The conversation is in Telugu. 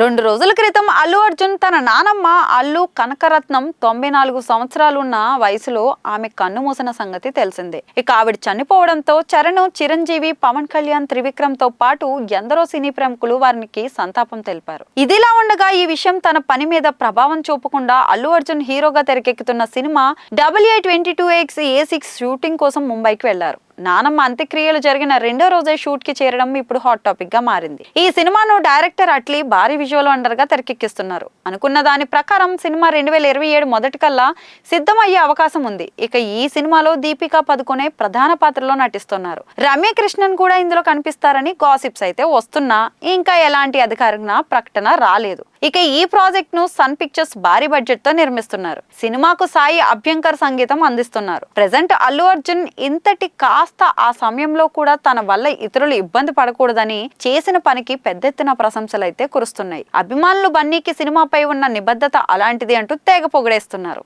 రెండు రోజుల క్రితం అల్లు అర్జున్ తన నానమ్మ అల్లు కనకరత్నం తొంభై నాలుగు సంవత్సరాలున్న వయసులో ఆమె కన్ను మూసిన సంగతి తెలిసిందే. ఇక ఆవిడ చనిపోవడంతో చరణ్ చిరంజీవి పవన్ కళ్యాణ్ త్రివిక్రమ్తో పాటు ఎందరో సినీ ప్రముఖులు వారికి సంతాపం తెలిపారు. ఇదిలా ఉండగా ఈ విషయం తన పని మీద ప్రభావం చూపకుండా అల్లు అర్జున్ హీరోగా తెరకెక్కుతున్న cinema WA twenty two X A six shooting కోసం ముంబైకి వెళ్ళారు. నానమ్మ అంత్యక్రియలు జరిగిన రెండో రోజే షూట్కి చేరడం ఇప్పుడు హాట్ టాపిక్గా మారింది. ఈ సినిమాను డైరెక్టర్ అట్లీ భారీ విజువల్ వండర్గా తెరకెక్కిస్తున్నారు. అనుకున్న దాని ప్రకారం సినిమా రెండు వేల ఇరవై ఏడు మొదటి కల్లా సిద్ధమయ్యే అవకాశం ఉంది. ఇక ఈ సినిమాలో దీపికా పదుకొనే ప్రధాన పాత్రలో నటిస్తున్నారు. రమ్య కృష్ణన్ కూడా ఇందులో కనిపిస్తారని గాసిప్స్ అయితే వస్తున్నా ఇంకా ఎలాంటి అధికారిక ప్రకటన రాలేదు. ఇక ఈ ప్రాజెక్ట్ను సన్ పిక్చర్స్ భారీ బడ్జెట్తో నిర్మిస్తున్నారు. సినిమాకు సాయి అభ్యంకర్ సంగీతం అందిస్తున్నారు. ప్రెసెంట్ అల్లు అర్జున్ ఇంతటి కాస్త ఆ సమయంలో కూడా తన వల్ల ఇతరులు ఇబ్బంది పడకూడదని చేసిన పనికి పెద్ద ఎత్తున ప్రశంసలు అయితే కురుస్తున్నాయి. అభిమానులు బన్నీకి సినిమాపై ఉన్న నిబద్ధత అలాంటిది అంటూ తెగ పొగిడేస్తున్నారు.